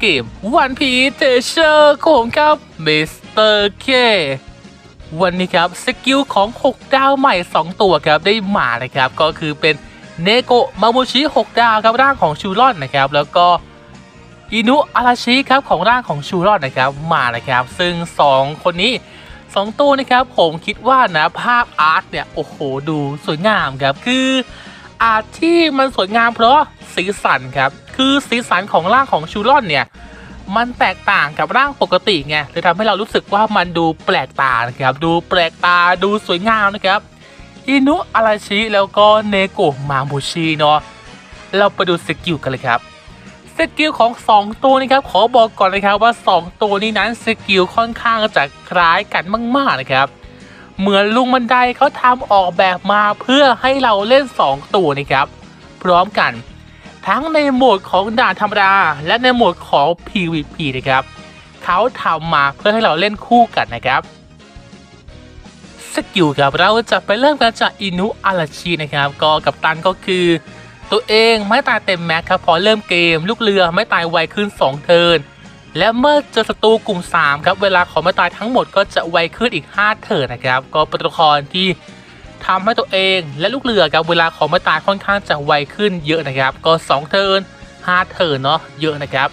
เกมวันพีเทเชอร์ของครับมิสเตอร์เควันนี้ครับสกิลของ 6 ดาวใหม่ 2 ตัวครับได้มานะครับ ก็คือเป็นเนโกะมาโมชิ 6 ดาวครับร่างของชูรอนนะครับ แล้วก็อินุอาราชิครับของร่างของชูรอนนะครับมานะครับ ซึ่ง 2 คนนี้ 2 ตัวนะครับผมคิดว่านะภาพอาร์ตเนี่ยโอ้โหดูสวยงามครับคือ อาร์ตที่มันสวยงามเพราะสีสันครับ คือสีสันของร่างของชูรอนเนี่ย มันแตกต่างกับร่างปกติไงเลยทำให้เรารู้สึกว่ามันดูแปลกตานะครับ ดูแปลกตาดูสวยงามนะครับอินุอาราชิแล้วก็เนโกะมามูชิเนาะเราไปดูสกิลกันเลยครับสกิลของ 2 ตัวนี้ครับขอบอกก่อนนะครับว่า 2 ตัวนี้นั้นสกิลค่อนข้างจะคล้ายกันมาก ๆ นะครับ เหมือนลุงบันไดเขาทำออกแบบมาเพื่อให้เราเล่น 2 ตัวนะครับ พร้อมกัน ทั้งในโหมดของด่านธรรมดา และในโหมดของ PVP นะครับเขาทำมาเพื่อให้เราเล่นคู่กันนะครับสกิลครับเราจะไปเริ่มกันจากอินุอาราชินะครับ ก็กับตันก็คือ ตัวเองไม่ตายเต็มแม็กครับพอเริ่มเกม ลูกเรือไม่ตายไวขึ้น 2 เทิร์น และเมื่อเจอศัตรูกลุ่ม 3 ครับ เวลาของไม่ตายทั้งหมดก็จะไวขึ้นอีก 5เทิร์นะครับ ก็เป็นตัวละครที่ทำให้ตัวเองและลูกเรือครับเวลาของไม่ตายค่อนข้างจะไวขึ้นเยอะนะครับ ก็ 2 เทิร์น5เทิร์นเนาะเยอะนะครับ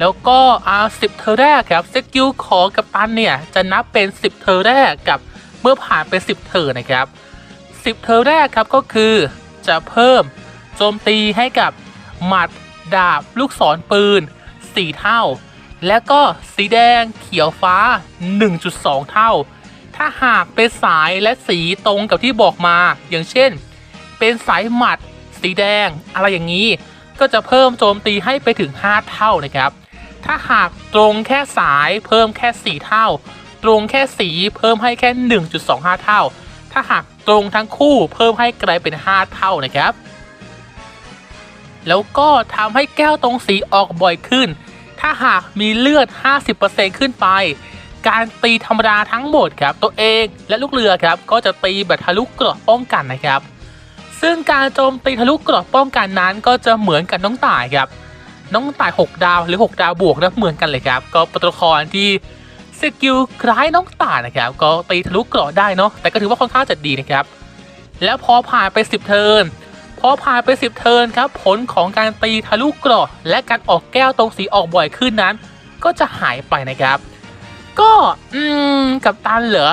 แล้วก็อาสิบเทอร์แรกครับสกิลของกัปตันเนี่ยจะนับเป็น 10 เทอร์แรกกับเมื่อผ่านไป10 เทอร์นะครับ 10 เทอร์แรกครับก็คือจะเพิ่มโจมตีให้กับหมัดดาบลูกศรปืน 4 เท่า แล้วก็สีแดงเขียวฟ้า 1.2 เท่า ถ้าหากเป็นสายและสีตรงกับที่บอกมา อย่างเช่น เป็นสายหมัด สีแดง อะไรอย่างนี้ ก็จะเพิ่มโจมตีให้ไปถึง 5 เท่านะครับ ถ้าหากตรงแค่สายเพิ่มแค่ 4 เท่า ตรงแค่สีเพิ่มให้แค่ 1.25 เท่า ถ้าหากตรงทั้งคู่เพิ่มให้กลายเป็น 5 เท่านะครับ แล้วก็ทำให้แก้วตรงสีออกบ่อยขึ้น ถ้าหากมีเลือด 50%ขึ้นไป การตีธรรมดาทั้งหมดครับ ตัวเองและลูกเรือครับ ก็จะตีแบบทะลุเกราะป้องกันนะครับ ซึ่งการโจมตีทะลุเกราะป้องกันนั้นก็จะเหมือนกับน้องต่ายครับ น้องต่าย 6 ดาวหรือ 6 ดาวบวกนะเหมือนกันเลยครับ ก็เป็นตัวละครที่สกิลคล้ายน้องต่ายนะครับ ก็ตีทะลุเกราะได้เนาะแต่ก็ถือว่าค่อนข้างจะดีนะครับแล้วพอผ่านไป 10 เทิร์น อผ่านไป 10 เทิร์นครับ ผลของการตีทะลุเกราะและการออกแก้วตรงสีออกบ่อยขึ้นนั้น ก็จะหายไปนะครับ ก็อืมกับตันเหรอ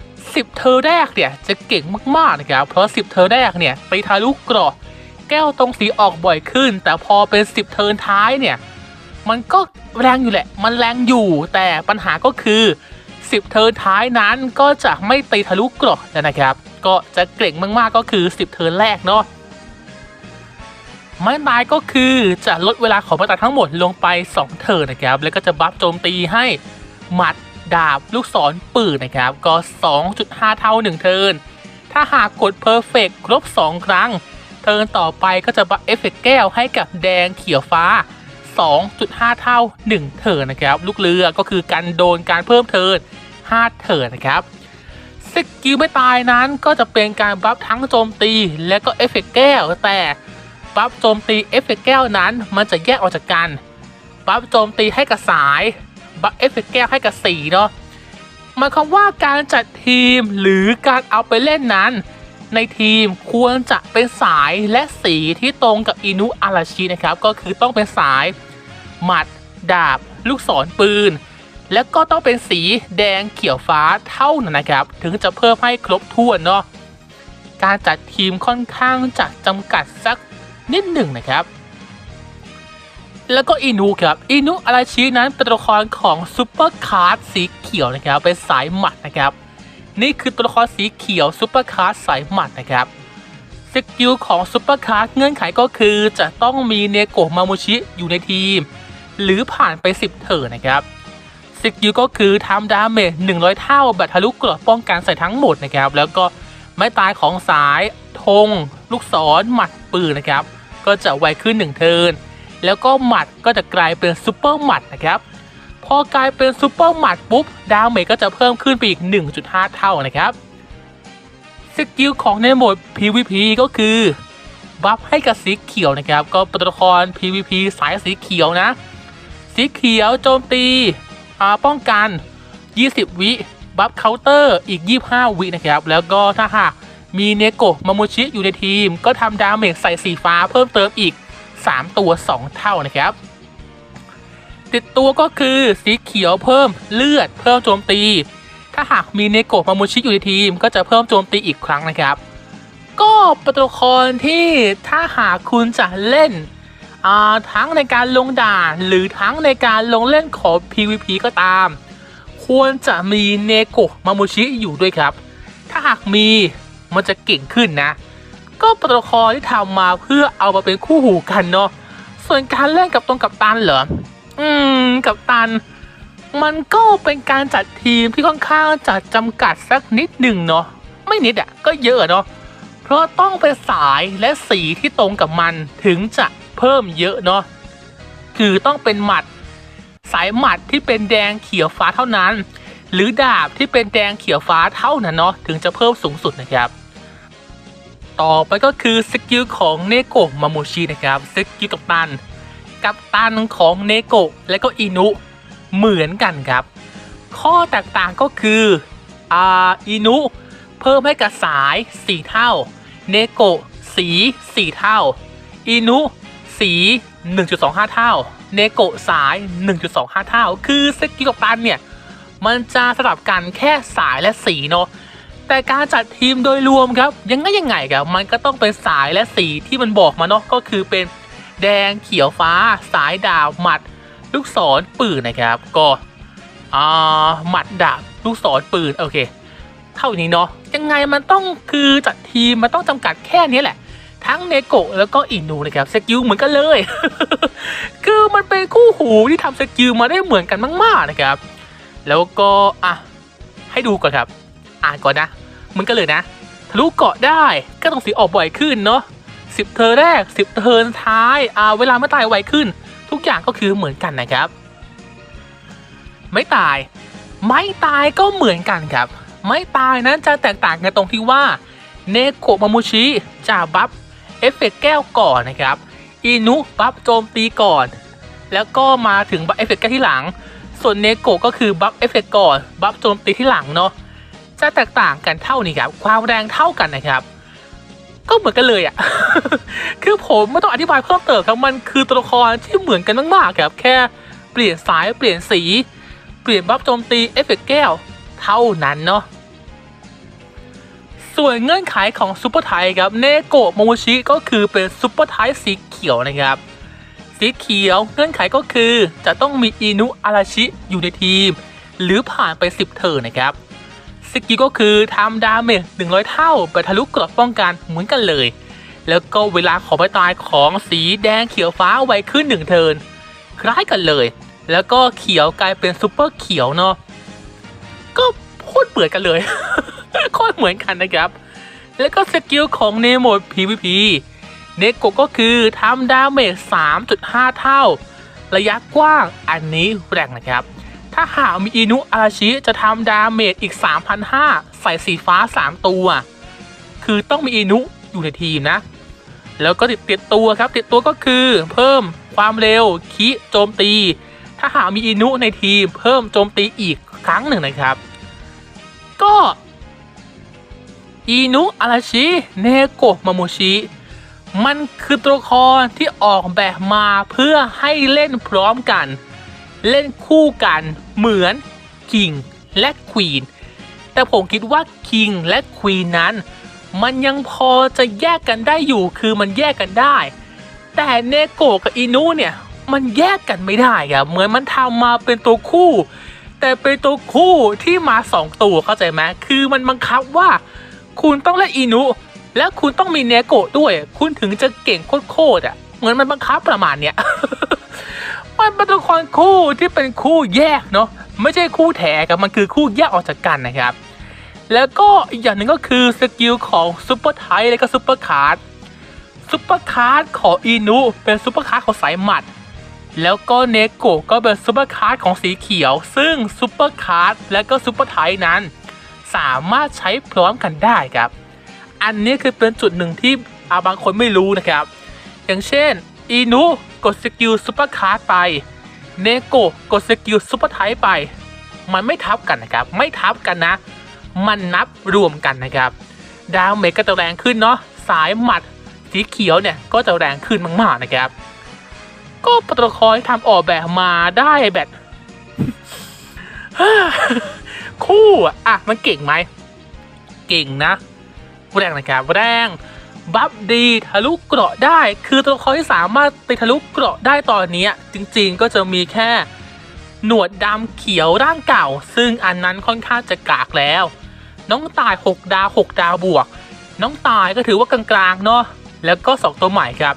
10เทอแรกเนี่ยจะเก่งมากๆนะครับ เพราะ 10เทอแรกเนี่ยตีทะลุเกราะแก้วตรงสีออกบ่อยขึ้น แต่พอเป็น 10 เทิร์นท้ายเนี่ย มันก็แรงอยู่แหละ มันแรงอยู่ แต่ปัญหาก็คือ 10 เทิร์นท้ายนั้นก็จะไม่ตีทะลุเกราะแล้วนะครับ ก็จะเก่งมากๆก็คือ 10 เทิร์นแรกเนาะ ไม้ตายก็คือจะลดเวลาของไม้ตายทั้งหมดลงไป 2 เทิร์นนะครับ แล้วก็จะบัฟโจมตีให้หมัดดาบลูกศรปืนนะครับ ก็ 2.5 เท่า 1 เทิร์นถ้าหากกด Perfect ครบ 2 ครั้ง เทิร์นต่อไปก็จะบัฟเอฟเฟกต์แก้วให้กับแดงเขียวฟ้า 2.5 เท่า 1 เทิร์นนะครับ ลูกเรือก็คือการโดนการเพิ่มเทิร์น5 เทิร์นนะครับสกิลไม่ตายนั้นก็จะเป็นการบัฟทั้งโจมตีและก็เอฟเฟกต์แก้วแต่ บัฟโจมตีเอฟเฟก์แก้วนั้น มันจะแยกออกจากกันบัฟโจมตีให้กับสายบัฟเอฟเฟก์แก้วให้กับสีเนาะหมายความว่าการจัดทีมหรือการเอาไปเล่นนั้น ในทีมควรจะเป็นสายและสีที่ตรงกับอินุอาราชินะครับ ก็คือต้องเป็นสาย หมัด ดาบ ลูกศรปืน แล้วก็ต้องเป็นสีแดงเขียวฟ้าเท่านั้นนะครับ ถึงจะเพิ่มให้ครบถ้วนเนาะการจัดทีมค่อนข้างจะจำกัดสัก นิดหนึ่งนะครับ แล้วก็อินุครับอินุอาราชินั้นเป็นตัวละครของซูเปอร์คาร์ดสีเขียวนะครับเป็นสายหมัดนะครับ นี่คือตัวละครสีเขียวซูเปอร์คาร์ดสายหมัดนะครับสกิลของซูเปอร์คาร์ดเงื่อนไขก็คือจะต้องมีเนโกะมามูชิอยู่ในทีม หรือผ่านไป 10เถิร์นนะครับสกิลก็คือทำดาเมจ100 เท่าแบบทะลุเกราะป้องกันใส่ทั้งหมดนะครับ แล้วก็ไม้ตายของสายธงลูกศรหมัดปืนนะครับ ก็จะไวขึ้น1เทิร์นแล้วก็หมัดก็จะกลายเป็นซูเปอร์หมัดนะครับพอกลายเป็นซูเปอร์หมัดปุ๊บดาเมจก็จะเพิ่มขึ้นไปอีก 1.5 เท่านะครับสกิลของในโหมด PVP ก็คือบัฟให้กับสีเขียวนะครับ ก็ปตัวละคร PVP สายสีเขียวนะ สีเขียวโจมตีป้องกัน 20 วิบัฟเคาน์เตอร์อีก 25 วินะครับ แล้วก็ถ้าหาก มีเนโกะมาโมชิอยู่ในทีม ก็ทำดาเมจใส่สีฟ้าเพิ่มเติมอีก 3 ตัว 2 เท่านะครับ ติดตัวก็คือสีเขียวเพิ่มเลือดเพิ่มโจมตี ถ้าหากมีเนโกะมาโมชิอยู่ในทีม ก็จะเพิ่มโจมตีอีกครั้งนะครับ ก็เป็นตัวละครที่ถ้าหากคุณจะเล่นทั้งในการลงด่านหรือทั้งในการลงเล่นของ PVP ก็ตาม ควรจะมีเนโกะมาโมชิอยู่ด้วยครับ ถ้าหากมี มันจะเก่งขึ้นนะ ก็ปตัวละครที่ทำมาเพื่อเอามาเป็นคู่หูกันเนาะส่วนการเล่นกับตรงกับตันเหรออืมกับตัน มันก็เป็นการจัดทีมที่ค่อนข้างจะจำกัดสักนิดหนึ่งเนาะไม่นิดอะ่ะก็เยอะเนาะเพราะต้องเป็นสายและสีที่ตรงกับมันถึงจะเพิ่มเยอะเนาะคือต้องเป็นหมัด สายหมัดที่เป็นแดงเขียวฟ้าเท่านั้น หรือดาบที่เป็นแดงเขียวฟ้าเท่านั้นเนาะถึงจะเพิ่มสูงสุดนะครับ ต่อไปก็คือสกิลของเนโกะมาโมชินะครับสกิลกับตัน กับตันของเนโกะและก็อินุเหมือนกันครับ ข้อแตกต่างก็คืออ่าอินุเพิ่มให้กับสาย4เท่าเนโกะสี4เท่าอินุสี 1.25 เท่า เนโกะสาย 1.25 เท่า คือสกิลกับตันเนี่ย มันจะสลับกันแค่สายและสีเนาะแต่การจัดทีมโดยรวมครับ ยังไงยังไงครับมันก็ต้องเป็นสายและสีที่มันบอกมาเนาะก็คือเป็นแดงเขียวฟ้า สายดาบหมัด ลูกศรปืนนะครับ ก็อ่าหมัดดาบลูกศรปืนโอเค เท่านี้เนาะยังไงมันต้องคือจัดทีมมันต้องจำกัดแค่นี้แหละ ทั้งเนโกะแล้วก็อินูนะครับสกิลเหมือนกันเลย คือมันเป็นคู่หูที่ทำสกิลมาได้เหมือนกันมากๆนะครับ แล้วก็อะให้ดูก่อนครับ อ่านก่อนนะมือนกันเลยนะทะลุเกาะได้ก็ต้องสีออกบ่อยขึ้นเนาะสิบเทอร์แรกสิบเทิร์ท้ายอ่าเวลาไม่ตายไวขึ้น ทุกอย่างก็คือเหมือนกันนะครับ ไม่ตาย ไม่ตายก็เหมือนกันครับ ไม่ตายนั้นจะแตกต่างกันตรงที่ว่าเนโกะมามูชิจะบัฟเอฟเฟกต์แก้วก่อนนะครับอินุบัฟโจมตีก่อน แล้วก็มาถึงบัฟเอฟเฟกต์แก้วที่หลัง ส่วนเนโกะก็คือบัฟเอฟเฟกต์ก่อนบัฟโจมตีที่หลังเนาะจะแตกต่างกันเท่านี้ครับความแรงเท่ากันนะครับ ก็เหมือนกันเลยอะ่ะ คือผมไม่ต้องอธิบายเพิ่มเติมครับมันคือตัวละครที่เหมือนกันมากๆครับแค่เปลี่ยนสายเปลี่ยนสี เปลี่ยนบัฟโจมตีเอฟเฟกต์แก้วเท่านั้นเนาะส่วนเงื่อนไขของซูเปอร์ไทครับเนโกะโมโมชิก็คือเป็นซูเปอร์ไทสีเขียวนะครับ สีเขียวเงื่อนไขก็คือ จะต้องมีอินุอาราชิอยู่ในทีม หรือผ่านไป 10 เทิร์นนะครับสกิลก็คือทำดาเมจ100 เท่าไปทะลุเกราะป้องกันเหมือนกันเลย แล้วก็เวลาของไปตายของสีแดงเขียวฟ้าไวขึ้น 1 เทิร์นคล้ายกันเลย แล้วก็เขียวกลายเป็นซูเปอร์เขียวเนาะก็โคตรเหมือนกันเลยโคตรเหมือนกันนะครับ แล้วก็สกิลของเนโมด PVP เนโกก็คือทำดาเมจ 3.5 เท่า ระยะกว้างอันนี้แรงนะครับ ถ้าหากมีอินุอาราชิจะทำดาเมจอีก 3,500 ใส่สีฟ้า 3 ตัว คือต้องมีอินุอยู่ในทีมนะ แล้วก็ติดติดตัวครับ ติดตัวก็คือเพิ่มความเร็วคิโจมตี ถ้าหากมีอินุในทีม เพิ่มโจมตีอีกครั้งหนึ่งนะครับ ก็อินุอาราชิ เนโกะมาโมชิ มันคือตัวละครที่ออกแบบมาเพื่อให้เล่นพร้อมกัน เล่นคู่กันเหมือนคิงและควีนแต่ผมคิดว่าคิงและควีนนั้น มันยังพอจะแยกกันได้อยู่คือมันแยกกันได้ แต่เนโกะกับอินุเนี่ยมันแยกกันไม่ได้ครับเหมือนมันทำมาเป็นตัวคู่ แต่เป็นตัวคู่ที่มาสองตัวเข้าใจไหมคือมันบังคับว่า คุณต้องเล่นอินุ และคุณต้องมีเนโกะด้วย คุณถึงจะเก่งโคตรๆอะ เหมือนมันบังคับประมาณเนี้ย มันเป็นตัวละครคู่ที่เป็นคู่แยกเนาะ ไม่ใช่คู่แถครับมันคือคู่แยกออกจากกันนะครับ แล้วก็อีกอย่างหนึ่งก็คือสกิลของซูเปอร์ไทและก็ซูเปอร์คาร์ดซูเปอร์คาร์ดของอินุเป็นซูเปอร์คาร์ดของสายหมัด แล้วก็เนโกะก็เป็นซูเปอร์คาร์ดของสีเขียว ซึ่งซูเปอร์คาร์ดและก็ซูเปอร์ไทนั้น สามารถใช้พร้อมกันได้ครับ อันนี้คือเป็นจุดหนึ่งที่อาบางคนไม่รู้นะครับ อย่างเช่นอีนุกดสกิลซูเปอร์คาร์ดไปเนโกกดสกิลซุปเปอร์ไทป์ไป มันไม่ทับกันนะครับ ไม่ทับกันนะ มันนับรวมกันนะครับ ดาวเมจก็จะแรงขึ้นเนาะสายหมัดสีเขียวเนี่ยก็จะแรงขึ้นมากๆนะครับ ก็ปรตคอลที่ทำออกแบบมาได้แบบคู่อะอะมันเก่งไหม เก่งนะ แรงนะครับแรงบัฟดีทะลุเกราะได้ คือตัวละครที่สามารถตีทะลุเกราะได้ตอนนี้จริงๆก็จะมีแค่ หนวดดำเขียวร่างเก่า ซึ่งอันนั้นค่อนข้างจะกากแล้ว น้องตาย 6 ดาว 6 ดาวบวก น้องตายก็ถือว่ากลางๆเนาะแล้วก็ 2 ตัวใหม่ครับ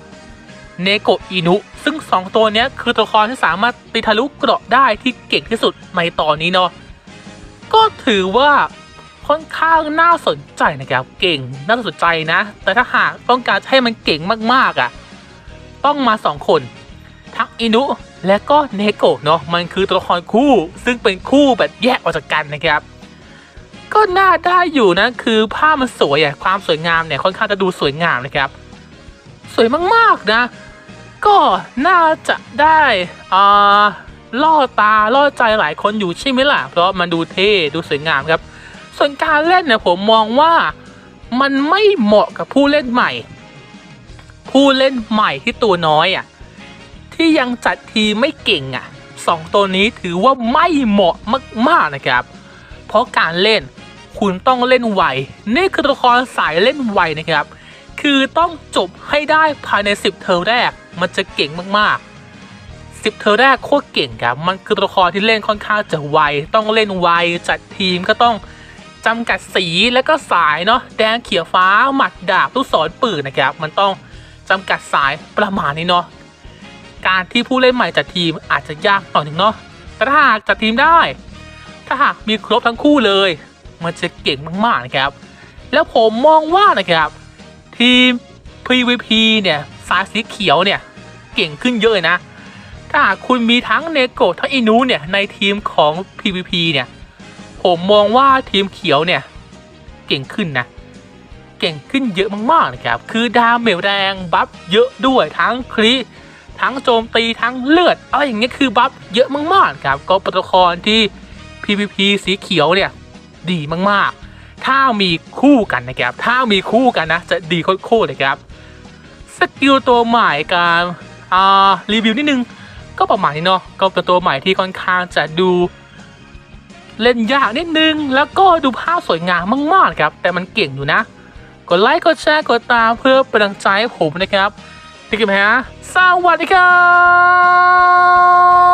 เนโกะอินุซึ่ง 2 ตัวนี้คือตัวละครที่สามารถตีทะลุเกราะได้ที่เก่งที่สุดในตอนนี้เนาะก็ถือว่า ค่อนข้างน่าสนใจนะครับ เก่งน่าสนใจนะ แต่ถ้าหากต้องการให้มันเก่งมากๆอะ ต้องมา 2 คน ทั้งอินุและก็เนโกะเนาะมันคือตัวละครคู่ซึ่งเป็นคู่แบบแยกออกจากกันนะครับ ก็น่าได้อยู่นะคือภาพมันสวยอะความสวยงามเนี่ยค่อนข้างจะดูสวยงามนะครับ สวยมากๆนะ ก็น่าจะได้อ่าล่อตาล่อใจหลายคนอยู่ใช่ไหมล่ะ เพราะมันดูเท่ดูสวยงามครับ ส่วนการเล่นเนี่ยผมมองว่ามันไม่เหมาะกับผู้เล่นใหม่ ผู้เล่นใหม่ที่ตัวน้อยอะที่ยังจัดทีไม่เก่งอะสองตัวนี้ถือว่าไม่เหมาะมากๆนะครับ เพราะการเล่นคุณต้องเล่นไวนี่คือตัวละครสายเล่นไวนะครับ คือต้องจบให้ได้ภายใน 10 เทอมแรกมันจะเก่งมากๆ 10 เทอมแรกโคตรเก่งครับ มันคือตัวละครที่เล่นค่อนข้างจะไว ต้องเล่นไวจัดทีมก็ต้อง จำกัดสีและก็สายเนาะแดงเขียวฟ้าหมัดดาบลูกศรปืนนะครับ มันต้องจำกัดสายประมาณนี้เนาะการที่ผู้เล่นใหม่จัดทีมอาจจะยากหน่อยหนึงเนาะแต่ถ้าหากจัดทีมได้ ถ้าหากมีครบทั้งคู่เลย มันจะเก่งมากๆนะครับ แล้วผมมองว่านะครับ ทีม PVP เนี่ยสายสีเขียวเนี่ยเก่งขึ้นเยอะนะ ถ้าหากคุณมีทั้งเนโกะทั้งอินูเนี่ยในทีมของ PVP เนี่ย ผมมองว่าทีมเขียวเนี่ยเก่งขึ้นนะ เก่งขึ้นเยอะมากๆนะครับ คือดาเมจแรงบัฟเยอะด้วยทั้งคลีทั้งโจมตีทั้งเลือดอะไรอย่างเงี้ยคือบัฟเยอะมากๆครับ ก็โปรโตคอลที่ PVP สีเขียวเนี่ยดีมากๆ ถ้ามีคู่กันนะครับ ถ้ามีคู่กันนะ จะดีโคตรๆเลยครับ สกิลตัวใหม่การรีวิวนิดนึง ก็ประมาณนี้เนาะ ก็เป็นตัวใหม่ที่ค่อนข้างจะดู เล่นยากนิดนึง แล้วก็ดูภาพสวยงามมากๆครับ แต่มันเก่งอยู่นะ กดไลค์กดแชร์กดตามเพื่อเป็นกำลังใจให้ผมนะครับพี่กิมฮะสวัสดีครับ